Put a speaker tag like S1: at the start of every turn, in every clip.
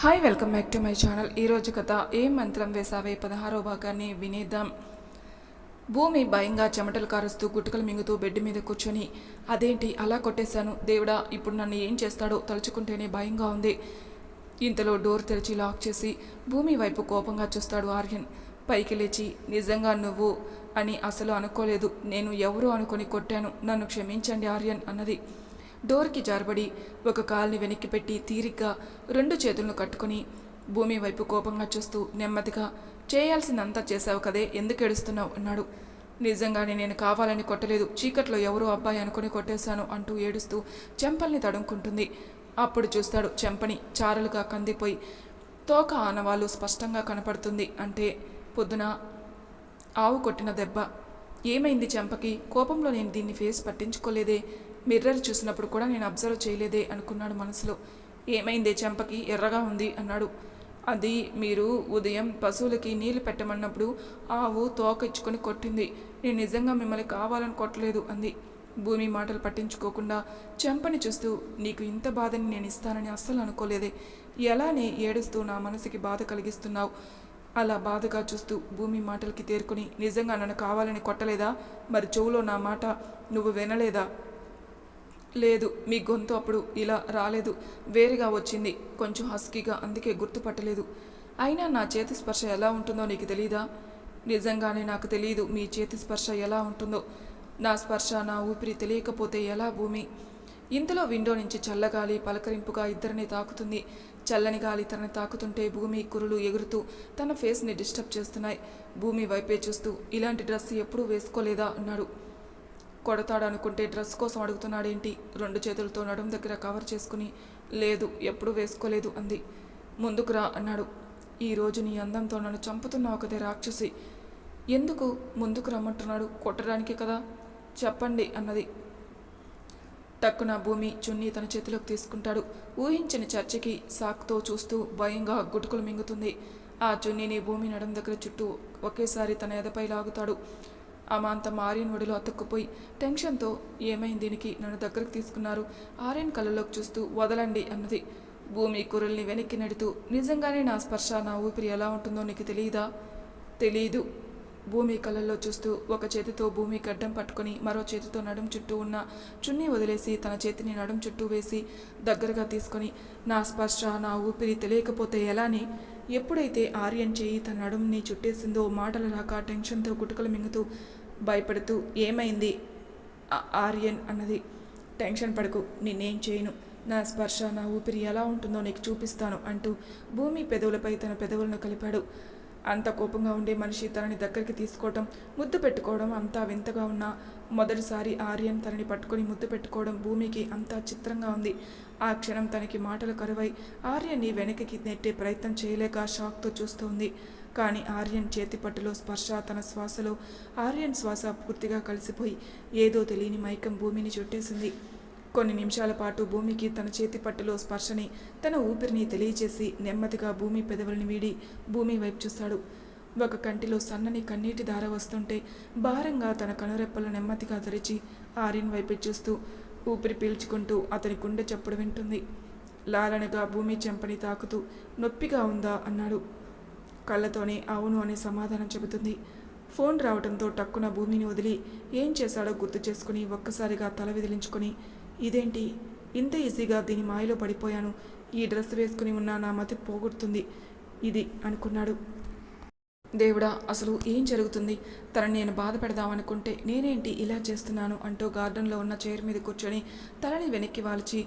S1: Hi welcome back to my channel ఈరోజు కథ ఏ మంత్రం వేసావే? పదహారో భాగాన్ని వినేద్దాం. భూమి భయంగా చెమటలు కారుస్తూ గుట్టుకలు మింగుతూ బెడ్ మీద కూర్చొని అదేంటి? అలా కొట్టేశాను. దేవుడా ఇప్పుడు నన్ను ఏం చేస్తాడో తలుచుకుంటేనే భయంగా ఉంది. ఇంతలో డోర్ తెరిచి లాక్ చేసి భూమి వైపు కోపంగా చూస్తాడు ఆర్యన్. పైకి లేచి నిజంగా నువ్వు? అని అసలు అనుకోలేదు. నేను ఎవరు అనుకొని కొట్టాను. నన్ను క్షమించండి ఆర్యన్ అన్నది. డోర్కి జారబడి ఒక కాల్ని వెనక్కి పెట్టి తీరిగ్గా రెండు చేతులను కట్టుకొని భూమి వైపు కోపంగా చూస్తూ నెమ్మదిగా చేయాల్సిందంతా చేశావు కదే ఎందుకు ఏడుస్తున్నావు? అన్నాడు. నిజంగానే నేను కావాలని కొట్టలేదు. చీకట్లో ఎవరో అబ్బాయి అనుకుని కొట్టేశాను అంటూ ఏడుస్తూ చెంపల్ని తడుముకుంటుంది. అప్పుడు చూస్తాడు చెంపని చారలుగా కందిపోయి తోక ఆనవాళ్ళు స్పష్టంగా కనపడుతుంది అంటే పొద్దున ఆవు కొట్టిన దెబ్బ. ఏమైంది చెంపకి? కోపంలో నేను దీన్ని ఫేస్ పట్టించుకోలేదే. మిర్రర్ చూసినప్పుడు కూడా నేను అబ్జర్వ్ చేయలేదే అనుకున్నాడు మనసులో. ఏమైంది? చెంపకి ఎర్రగా ఉంది అన్నాడు. అది మీరు ఉదయం పశువులకి నీళ్ళు పెట్టమన్నప్పుడు ఆవు తోక ఇచ్చుకొని కొట్టింది. నేను నిజంగా మిమ్మల్ని కావాలని కొట్టలేదు అంది. భూమి మాటలు పట్టించుకోకుండా చెంపని చూస్తూ నీకు ఇంత బాధని నేను ఇస్తానని అస్సలు అనుకోలేదే. ఎలానే ఏడుస్తూ నా మనసుకి బాధ కలిగిస్తున్నావు. అలా బాధగా చూస్తూ భూమి మాటలకి తేరుకుని నిజంగా నన్ను కావాలని కొట్టలేదా? మరి చెవులో నా మాట నువ్వు వినలేదా? లేదు మీ గొంతు అప్పుడు ఇలా రాలేదు. వేరుగా వచ్చింది. కొంచెం హస్కీగా అందుకే గుర్తుపట్టలేదు. అయినా నా చేతి స్పర్శ ఎలా ఉంటుందో నీకు తెలీదా? నిజంగానే నాకు తెలియదు మీ చేతి స్పర్శ ఎలా ఉంటుందో. నా స్పర్శ నా ఊపిరి తెలియకపోతే ఎలా భూమి? ఇంతలో విండో నుంచి చల్లగాలి పలకరింపుగా ఇద్దరిని తాకుతుంది. చల్లని గాలి తనని తాకుతుంటే భూమి కురులు ఎగురుతూ తన ఫేస్ని డిస్టర్బ్ చేస్తున్నాయి. భూమి వైపే చూస్తూ ఇలాంటి డ్రెస్ ఎప్పుడూ వేసుకోలేదా? అన్నాడు. కొడతాడనుకుంటే డ్రెస్ కోసం అడుగుతున్నాడేంటి? రెండు చేతులతో నడుం దగ్గర కవర్ చేసుకుని లేదు ఎప్పుడూ వేసుకోలేదు అంది. ముందుకురా అన్నాడు. ఈరోజు నీ అందంతో నన్ను చంపుతున్న ఒకదే రాక్షసి. ఎందుకు ముందుకు రమ్మంటున్నాడు? కొట్టడానికి కదా? చెప్పండి అన్నది. టక్కున భూమి చున్నీ తన చేతిలోకి తీసుకుంటాడు. ఊహించిన చర్చకి సాకుతో చూస్తూ భయంగా గుటుకులు మింగుతుంది. ఆ చున్నీని భూమి నడుం దగ్గర చుట్టూ ఒకేసారి తన ఎదపై లాగుతాడు. అమాంత ఆర్యన్ ఒడిలో అతుక్కుపోయి టెన్షన్తో ఏమైంది దీనికి నన్ను దగ్గరకు తీసుకున్నారు. ఆర్యన్ కళ్ళలోకి చూస్తూ వదలండి అన్నది. భూమి కురల్ని వెనక్కి నెడుతూ నిజంగానే నా స్పర్శ నా ఊపిరి ఎలా ఉంటుందో నీకు తెలియదా తెలీదు. భూమి కళ్ళల్లో చూస్తూ ఒక చేతితో భూమి గడ్డం పట్టుకొని మరో చేతితో నడుం చుట్టూ ఉన్న చున్నీ వదిలేసి తన చేతిని నడుం చుట్టూ వేసి దగ్గరగా తీసుకొని నా స్పర్శ నా ఊపిరి తెలియకపోతే ఎలాని? ఎప్పుడైతే ఆర్యన్ చేయి తన నడుంని చుట్టేసిందో మాటలు రాక టెన్షన్తో గుటుకలు మింగుతూ భయపడుతూ ఏమైంది? ఆ- ఆర్యన్ అన్నది టెన్షన్ పడకు నేనేం చేయను. నా స్పర్శ నా ఊపిరి ఎలా ఉంటుందో నీకు చూపిస్తాను అంటూ భూమి పెదవులపై తన పెదవులను కలిపాడు. అంత కోపంగా ఉండే మనిషి తనని దగ్గరికి తీసుకోవడం ముద్దు పెట్టుకోవడం అంతా వింతగా ఉన్న మొదటిసారి ఆర్యన్ తనని పట్టుకొని ముద్దు పెట్టుకోవడం భూమికి అంతా చిత్రంగా ఉంది. ఆ క్షణం తనకి మాటలు కరువై ఆర్యన్ని వెనక్కి నెట్టే ప్రయత్నం చేయలేక షాక్తో చూస్తోంది కానీ ఆర్యన్ చేతిపట్టులో స్పర్శ తన శ్వాసలో ఆర్యన్ శ్వాస పూర్తిగా కలిసిపోయి ఏదో తెలియని మైకం భూమిని చుట్టేసింది. కొన్ని నిమిషాల పాటు భూమికి తన చేతి పట్టులో స్పర్శని తన ఊపిరిని తెలియజేసి నెమ్మదిగా భూమి పెదవుల్ని వీడి భూమి వైపు చూశాడు ఒక కంటిలో సన్నని కన్నీటి ధార వస్తుంటే భారంగా తన కనురెప్పలు నెమ్మదిగా తెరిచి ఆర్యన్ వైపు చూస్తూ ఊపిరి పీల్చుకుంటూ అతని గుండె చప్పుడు వింటుంది. లాలనగా భూమి చెంపని తాకుతూ నొప్పిగా ఉందా? అన్నాడు. కళ్ళతోనే అవును అని సమాధానం చెబుతుంది. ఫోన్ రావడంతో టక్కున భూమిని వదిలి ఏం చేశాడో గుర్తు చేసుకుని ఒక్కసారిగా తల విదిలించుకొని ఇదేంటి? ఇంత ఈజీగా దీని మాయలో పడిపోయాను. ఈ డ్రెస్ వేసుకుని ఉన్న నా మతి పోగొడుతుంది. ఇది అనుకున్నాడు. దేవుడా అసలు ఏం జరుగుతుంది? తనని నేను బాధ పెడదామనుకుంటే నేనేంటి ఇలా చేస్తున్నాను? అంటూ గార్డెన్లో ఉన్న చైర్ మీద కూర్చొని తలని వెనక్కి వాల్చి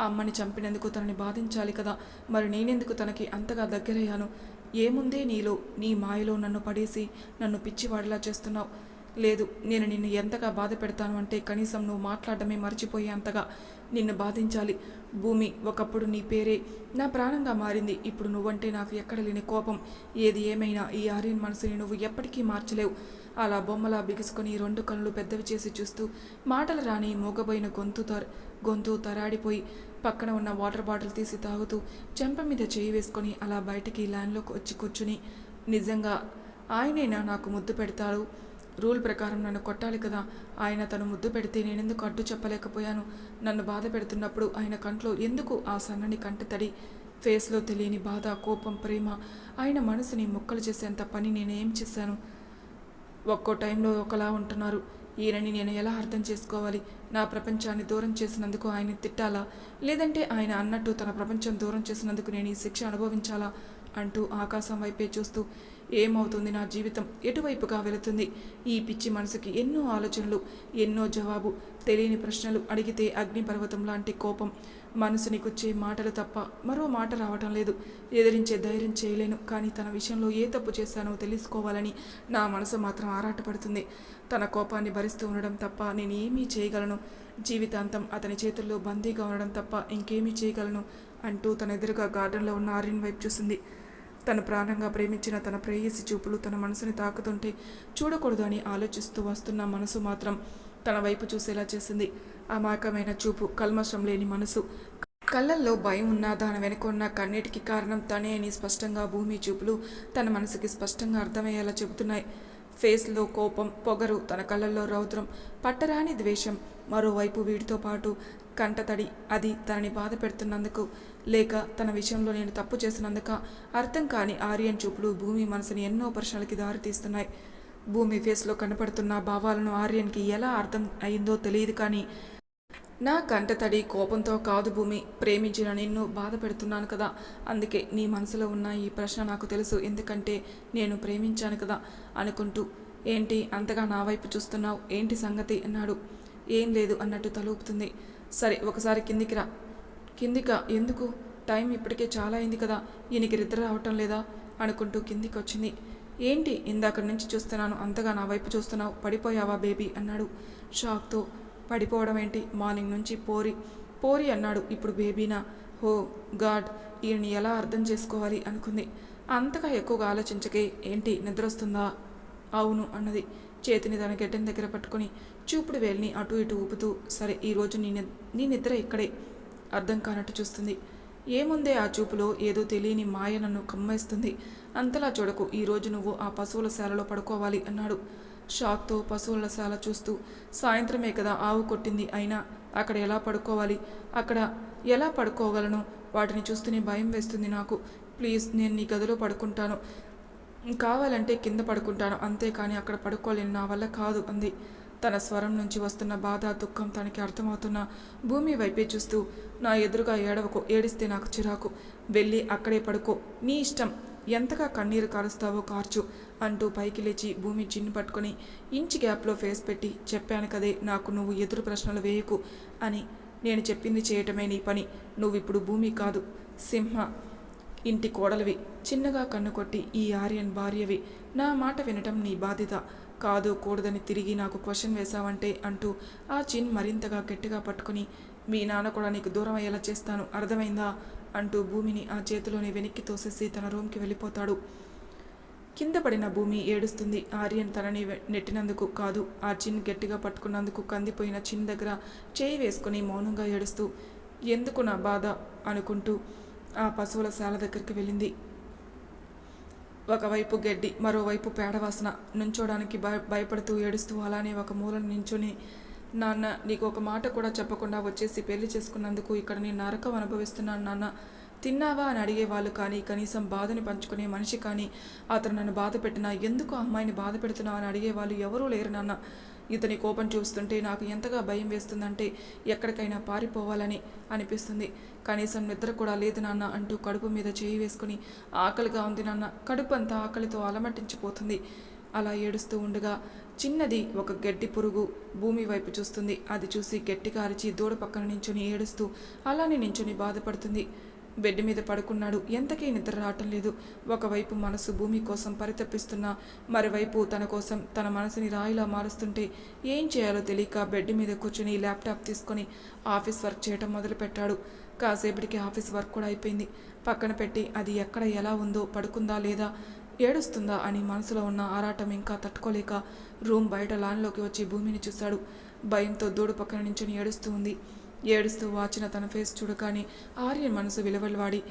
S1: ఆ అమ్మని చంపినందుకు తనని బాధించాలి కదా. మరి నేనెందుకు తనకి అంతగా దగ్గరయ్యాను? ఏముందే నీలో? నీ మాయలో నన్ను పడేసి నన్ను పిచ్చివాడిలా చేస్తున్నావు. లేదు నేను నిన్ను ఎంతగా బాధ పెడతాను అంటే కనీసం నువ్వు మాట్లాడడమే మర్చిపోయేంతగా నిన్ను బాధించాలి. భూమి ఒకప్పుడు నీ పేరే. నా ప్రాణంగా మారింది. ఇప్పుడు నువ్వంటే నాకు ఎక్కడ లేని కోపం. ఏది ఏమైనా ఈ ఆర్యన్ మనసుని నువ్వు ఎప్పటికీ మార్చలేవు. అలా బొమ్మలా బిగుసుకొని రెండు కళ్ళు పెద్దవి చేసి చూస్తూ మాటలు రాని మూగబోయిన గొంతు తర గొంతు తరాడిపోయి పక్కన ఉన్న వాటర్ బాటిల్ తీసి తాగుతూ చెంప మీద చేయి వేసుకొని అలా బయటికి ల్యాండ్లోకి వచ్చి కూర్చుని నిజంగా ఆయనైనా నాకు ముద్దు పెడతాడు. రూల్ ప్రకారం నన్ను కొట్టాలి కదా. ఆయన తను ముద్దు పెడితే నేనెందుకు అడ్డు చెప్పలేకపోయాను? నన్ను బాధ పెడుతున్నప్పుడు ఆయన కంట్లో ఎందుకు ఆ సన్నని కంట తడి? ఫేస్లో తెలియని బాధ కోపం ప్రేమ. ఆయన మనసుని ముక్కలు చేసేంత పని నేనేం చేశాను? ఒక్కో టైంలో ఒకలా ఉంటున్నారు. ఈయనని నేను ఎలా అర్థం చేసుకోవాలి? నా ప్రపంచాన్ని దూరం చేసినందుకు ఆయన తిట్టాలా? లేదంటే ఆయన అన్నట్టు తన ప్రపంచం దూరం చేసినందుకు నేను ఈ శిక్ష అనుభవించాలా? అంటూ ఆకాశం వైపే చూస్తూ ఏమవుతుంది నా జీవితం? ఎటువైపుగా వెళుతుంది? ఈ పిచ్చి మనసుకి ఎన్నో ఆలోచనలు ఎన్నో జవాబు తెలియని ప్రశ్నలు అడిగితే అగ్నిపర్వతం లాంటి కోపం మనసు నీకొచ్చే మాటలు తప్ప మరో మాట రావటం లేదు. ఎదిరించే ధైర్యం చేయలేను. కానీ తన విషయంలో ఏ తప్పు చేశానో తెలుసుకోవాలని నా మనసు మాత్రం ఆరాటపడుతుంది. తన కోపాన్ని భరిస్తూ ఉండడం తప్ప నేను ఏమీ చేయగలను. జీవితాంతం అతని చేతుల్లో బందీగా ఉండడం తప్ప ఇంకేమీ చేయగలను అంటూ తన ఎదురుగా గార్డెన్లో ఉన్న ఆర్యన్ వైపు చూసింది. తను ప్రాణంగా ప్రేమించిన తన ప్రేయసి చూపులు తన మనసుని తాకుతుంటే చూడకూడదు అని ఆలోచిస్తూ వస్తున్న మనసు మాత్రం తన వైపు చూసేలా చేసింది. అమాయకమైన చూపు కల్మషం లేని మనసు. కళ్ళల్లో భయం ఉన్న దాని వెనుక కన్నిటికి కారణం తనే అని స్పష్టంగా భూమి చూపులు తన మనసుకి స్పష్టంగా అర్థమయ్యేలా చెబుతున్నాయి. ఫేస్లో కోపం పొగరు తన కళ్ళల్లో రౌద్రం పట్టరాని ద్వేషం. మరోవైపు వీటితో పాటు కంటతడి అది తనని బాధ పెడుతున్నందుకు. లేక తన విషయంలో నేను తప్పు చేసినందుక అర్థం కాని ఆర్యన్ చూపులు భూమి మనసుని ఎన్నో ప్రశ్నలకి దారితీస్తున్నాయి. భూమి ఫేస్లో కనపడుతున్న భావాలను ఆర్యన్కి ఎలా అర్థం అయిందో తెలియదు కానీ నా కంటతడి కోపంతో కాదు భూమి ప్రేమించిన నిన్ను బాధ పెడుతున్నాను కదా. అందుకే నీ మనసులో ఉన్న ఈ ప్రశ్న నాకు తెలుసు ఎందుకంటే నేను ప్రేమించాను కదా అనుకుంటూ. ఏంటి అంతగా నా వైపు చూస్తున్నావు? ఏంటి సంగతి? అన్నాడు. ఏం లేదు అన్నట్టు తలూపుతుంది. సరే ఒకసారి కిందికి రా. కిందిక? ఎందుకు? టైం ఇప్పటికే చాలా అయింది కదా. ఈయనకి నిద్ర రావటం లేదా? అనుకుంటూ కిందికి వచ్చింది ఏంటి ఇందాక నుంచి చూస్తున్నాను? అంతగా నా వైపు చూస్తున్నావు? పడిపోయావా బేబీ? అన్నాడు. షాక్తో. పడిపోవడం ఏంటి మార్నింగ్ నుంచి పోరి పోరి అన్నాడు ఇప్పుడు బేబీనా? హో గాడ్ ఈయన్ని ఎలా అర్థం చేసుకోవాలి? అనుకుంది. అంతగా ఎక్కువగా ఆలోచించకే ఏంటి? నిద్ర వస్తుందా అవును అన్నది. చేతిని తన గెడ్డం దగ్గర పట్టుకొని చూపుడు వేలిని అటు ఇటు ఊపుతూ సరే ఈరోజు నీ నీ నిద్ర ఇక్కడే. అర్థం కానట్టు చూస్తుంది. ఏముందే ఆ చూపులో ఏదో తెలియని మాయ నన్ను కమ్మేస్తుంది. అంతలా చూడకు ఈరోజు నువ్వు ఆ పశువుల శాలలో పడుకోవాలి అన్నాడు. షాక్తో పశువుల శాల చూస్తూ సాయంత్రమే కదా ఆవు కొట్టింది అయినా అక్కడ ఎలా పడుకోవాలి? అక్కడ ఎలా పడుకోగలను? వాటిని చూస్తూనే భయం వేస్తుంది నాకు. ప్లీజ్ నేను నీ గదిలో పడుకుంటాను. కావాలంటే కింద పడుకుంటాను అంతేకాని అక్కడ పడుకోలేను నా వల్ల కాదు అంది. తన స్వరం నుంచి వస్తున్న బాధ దుఃఖం తనకి అర్థమవుతున్న భూమి వైపే చూస్తూ నా ఎదురుగా ఏడవకు ఏడిస్తే నాకు చిరాకు. వెళ్ళి అక్కడే పడుకో. నీ ఇష్టం. ఎంతగా కన్నీరు కారుస్తావో కార్చు అంటూ పైకి లేచి భూమి చిన్ను పట్టుకొని ఇంచ్ గ్యాప్లో ఫేస్ పెట్టి చెప్పాను కదే నాకు నువ్వు ఎదురు ప్రశ్నలు వేయకు అని నేను చెప్పింది చేయటమే నీ పని. నువ్విప్పుడు భూమి కాదు సింహ ఇంటి కోడలివి. చిన్నగా కన్ను కొట్టి ఈ ఆర్యన్ భార్యవి. నా మాట వినటం నీ బాధ్యత. కాదు కూడదని తిరిగి నాకు క్వశ్చన్ వేశావంటే అంటూ ఆ చిన్ మరింతగా గట్టిగా పట్టుకుని మీ నాన్న కూడా నీకు దూరం అయ్యేలా చేస్తాను అర్థమైందా? అంటూ భూమిని ఆ చేతిలోని వెనక్కి తోసేసి తన రూమ్కి వెళ్ళిపోతాడు. కింద పడిన భూమి ఏడుస్తుంది. ఆర్యన్ తనని నెట్టినందుకు కాదు ఆ చిన్ గట్టిగా పట్టుకున్నందుకు కందిపోయిన చిన్ దగ్గర చేయి వేసుకుని మౌనంగా ఏడుస్తూ ఎందుకు నా బాధ? అనుకుంటూ ఆ పశువుల శాల దగ్గరికి వెళ్ళింది. ఒకవైపు గడ్డి మరోవైపు పేడవాసన. నుంచోడానికి భయ భయపడుతూ ఏడుస్తూ అలానే ఒక మూలను నించుని నాన్న నీకు ఒక మాట కూడా చెప్పకుండా వచ్చేసి పెళ్ళి చేసుకున్నందుకు ఇక్కడ నేను నరకం అనుభవిస్తున్నాను నాన్న. తిన్నావా అని అడిగేవాళ్ళు కానీ కనీసం బాధని పంచుకునే మనిషి కానీ అతను నన్ను బాధ పెట్టినా ఎందుకు అమ్మాయిని బాధ పెడుతున్నావు అని అడిగేవాళ్ళు ఎవరూ లేరు నాన్న. ఇతని కోపం చూస్తుంటే నాకు ఎంతగా భయం వేస్తుందంటే ఎక్కడికైనా పారిపోవాలని అనిపిస్తుంది. కనీసం నిద్ర కూడా లేదు నాన్న అంటూ కడుపు మీద చేయి వేసుకుని ఆకలిగా ఉంది నాన్న. కడుపు అంతా ఆకలితో అలమటించిపోతుంది. అలా ఏడుస్తూ ఉండగా చిన్నది ఒక గడ్డి పురుగు భూమి వైపు చూస్తుంది. అది చూసి గట్టిగా అరిచి దూడ పక్కన నించుని ఏడుస్తూ అలానే నించుని బాధపడుతుంది. బెడ్ మీద పడుకున్నాడు. ఎంతకీ నిద్ర రావటం లేదు. ఒకవైపు మనసు భూమి కోసం పరితపిస్తున్నా మరోవైపు తన కోసం తన మనసుని రాయిలా మారుస్తుంటే ఏం చేయాలో తెలియక బెడ్ మీద కూర్చుని ల్యాప్టాప్ తీసుకొని ఆఫీస్ వర్క్ చేయటం మొదలుపెట్టాడు. కాసేపటికి ఆఫీస్ వర్క్ కూడా అయిపోయింది. పక్కన పెట్టి అది ఎక్కడ ఎలా ఉందో పడుకుందా లేదా ఏడుస్తుందా అని మనసులో ఉన్న ఆరాటం ఇంకా తట్టుకోలేక రూమ్ బయట లాన్లోకి వచ్చి భూమిని చూశాడు. భయంతో దూడు పక్కన నించుని ఏడుస్తూ ఉంది. ఏడుస్తూ వాచిన తన ఫేస్ చూడగానే ఆర్యన్ మనసు విలువలవాడి.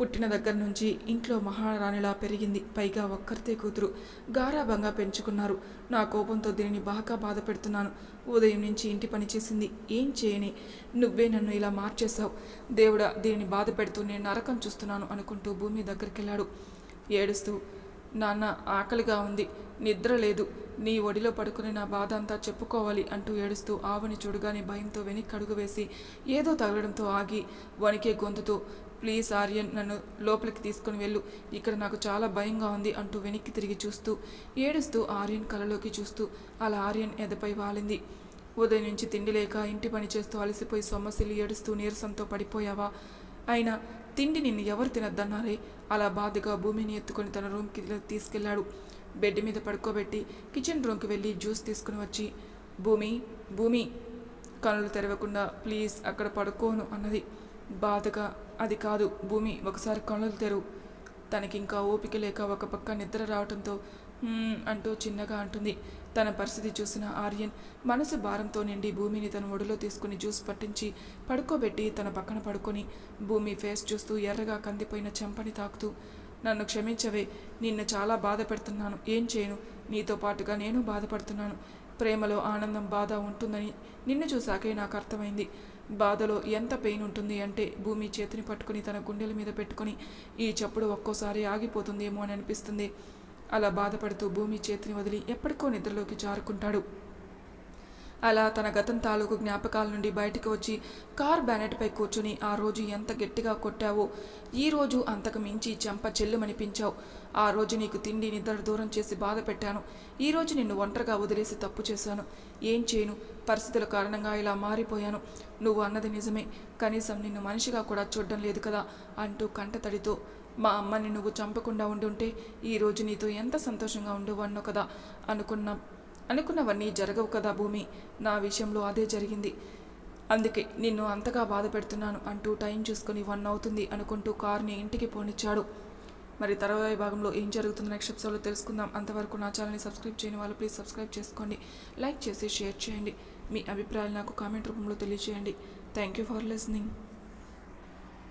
S1: పుట్టిన దగ్గర నుంచి ఇంట్లో మహారాణిలా పెరిగింది. పైగా ఒక్కరితే కూతురు. గారాభంగా పెంచుకున్నారు. నా కోపంతో దీనిని బాగా బాధ పెడుతున్నాను. ఉదయం నుంచి ఇంటి పని చేసింది. ఏం చేయని? నువ్వే నన్ను ఇలా మార్చేశావు. దేవుడా దీనిని బాధ పెడుతూ నేను నరకం చూస్తున్నాను అనుకుంటూ భూమి దగ్గరికి వెళ్ళాడు ఏడుస్తూ నాన్న ఆకలిగా ఉంది. నిద్ర లేదు. నీ ఒడిలో పడుకుని నా బాధ అంతా చెప్పుకోవాలి అంటూ ఏడుస్తూ ఆవుని చూడగానే భయంతో వెనక్కి అడుగు వేసి ఏదో తగలడంతో ఆగి వణికే గొంతుతో ప్లీజ్ ఆర్యన్ నన్ను లోపలికి తీసుకుని వెళ్ళు. ఇక్కడ నాకు చాలా భయంగా ఉంది అంటూ వెనక్కి తిరిగి చూస్తూ ఏడుస్తూ ఆర్యన్ కలలోకి చూస్తూ అలా ఆర్యన్ ఎదపై వాలింది. ఉదయం నుంచి తిండి లేక ఇంటి పని చేస్తూ అలసిపోయి సొమ్మసిల్లి ఏడుస్తూ నీరసంతో పడిపోయావా? అయినా తిండి నిన్ను ఎవరు తినద్దన్నారే? అలా బాధగా భూమిని ఎత్తుకొని తన రూమ్కి తీసుకెళ్ళాడు బెడ్ మీద పడుకోబెట్టి కిచెన్ రూమ్కి వెళ్ళి జ్యూస్ తీసుకుని వచ్చి భూమి భూమి కనులు తెరవకుండా ప్లీజ్ అక్కడ పడుకోను అన్నది. బాధగా అది కాదు భూమి ఒకసారి కనులు తెరువు తనకి ఇంకా ఓపిక లేక ఒక పక్క నిద్ర రావడంతో అంటూ చిన్నగా అంటుంది. తన పరిస్థితి చూసిన ఆర్యన్ మనసు భారంతో నిండి భూమిని తన ఒడిలో తీసుకుని జ్యూస్ పట్టించి పడుకోబెట్టి తన పక్కన పడుకొని భూమి ఫేస్ చూస్తూ ఎర్రగా కందిపోయిన చెంపని తాకుతూ నన్ను క్షమించవే నిన్ను చాలా బాధ పెడుతున్నాను ఏం చేయను? నీతో పాటుగా నేను బాధపడుతున్నాను. ప్రేమలో ఆనందం బాధ ఉంటుందని నిన్ను చూశాకే నాకు అర్థమైంది. బాధలో ఎంత పెయిన్ ఉంటుంది అంటే భూమి చేతిని పట్టుకుని తన గుండెల మీద పెట్టుకొని ఈ చప్పుడు ఒక్కోసారి ఆగిపోతుందేమో అని అనిపిస్తుంది. అలా బాధపడుతూ భూమి చేతిని వదిలి ఎప్పటికో నిద్రలోకి జారుకుంటాడు. అలా తన గతం తాలూకు జ్ఞాపకాల నుండి బయటికి వచ్చి కార్ బ్యానెట్పై కూర్చుని ఆ రోజు ఎంత గట్టిగా కొట్టావో ఈ రోజు అంతకు మించి చెంప చెల్లుమనిపించావు. ఆ రోజు నీకు తిండి నిద్ర దూరం చేసి బాధ పెట్టాను. ఈ రోజు నిన్ను ఒంటరిగా వదిలేసి తప్పు చేశాను. ఏం చేయను? పరిస్థితుల కారణంగా ఇలా మారిపోయాను. నువ్వు అన్నది నిజమే. కనీసం నిన్ను మనిషిగా కూడా చూడడం లేదు కదా అంటూ కంటతడితో మా అమ్మని నువ్వు చంపకుండా ఉండుంటే ఈరోజు నీతో ఎంత సంతోషంగా ఉండేవాడినో కదా. అనుకున్న అనుకున్నవన్నీ జరగవు కదా భూమి. నా విషయంలో అదే జరిగింది. అందుకే నిన్ను అంతగా బాధ పెడుతున్నాను అంటూ టైం చూసుకొని వన్ అవుతుంది అనుకుంటూ కార్ని ఇంటికి పోనిచ్చాడు. మరి తర్వాత భాగంలో ఏం జరుగుతుందో నెక్స్ట్ ఎపిసోడ్లో తెలుసుకుందాం. అంతవరకు నా ఛానల్ని సబ్స్క్రైబ్ చేయని వాళ్ళు ప్లీజ్ సబ్స్క్రైబ్ చేసుకోండి. లైక్ చేసి షేర్ చేయండి. మీ అభిప్రాయాలు నాకు కామెంట్ రూపంలో తెలియజేయండి. Thank you for listening.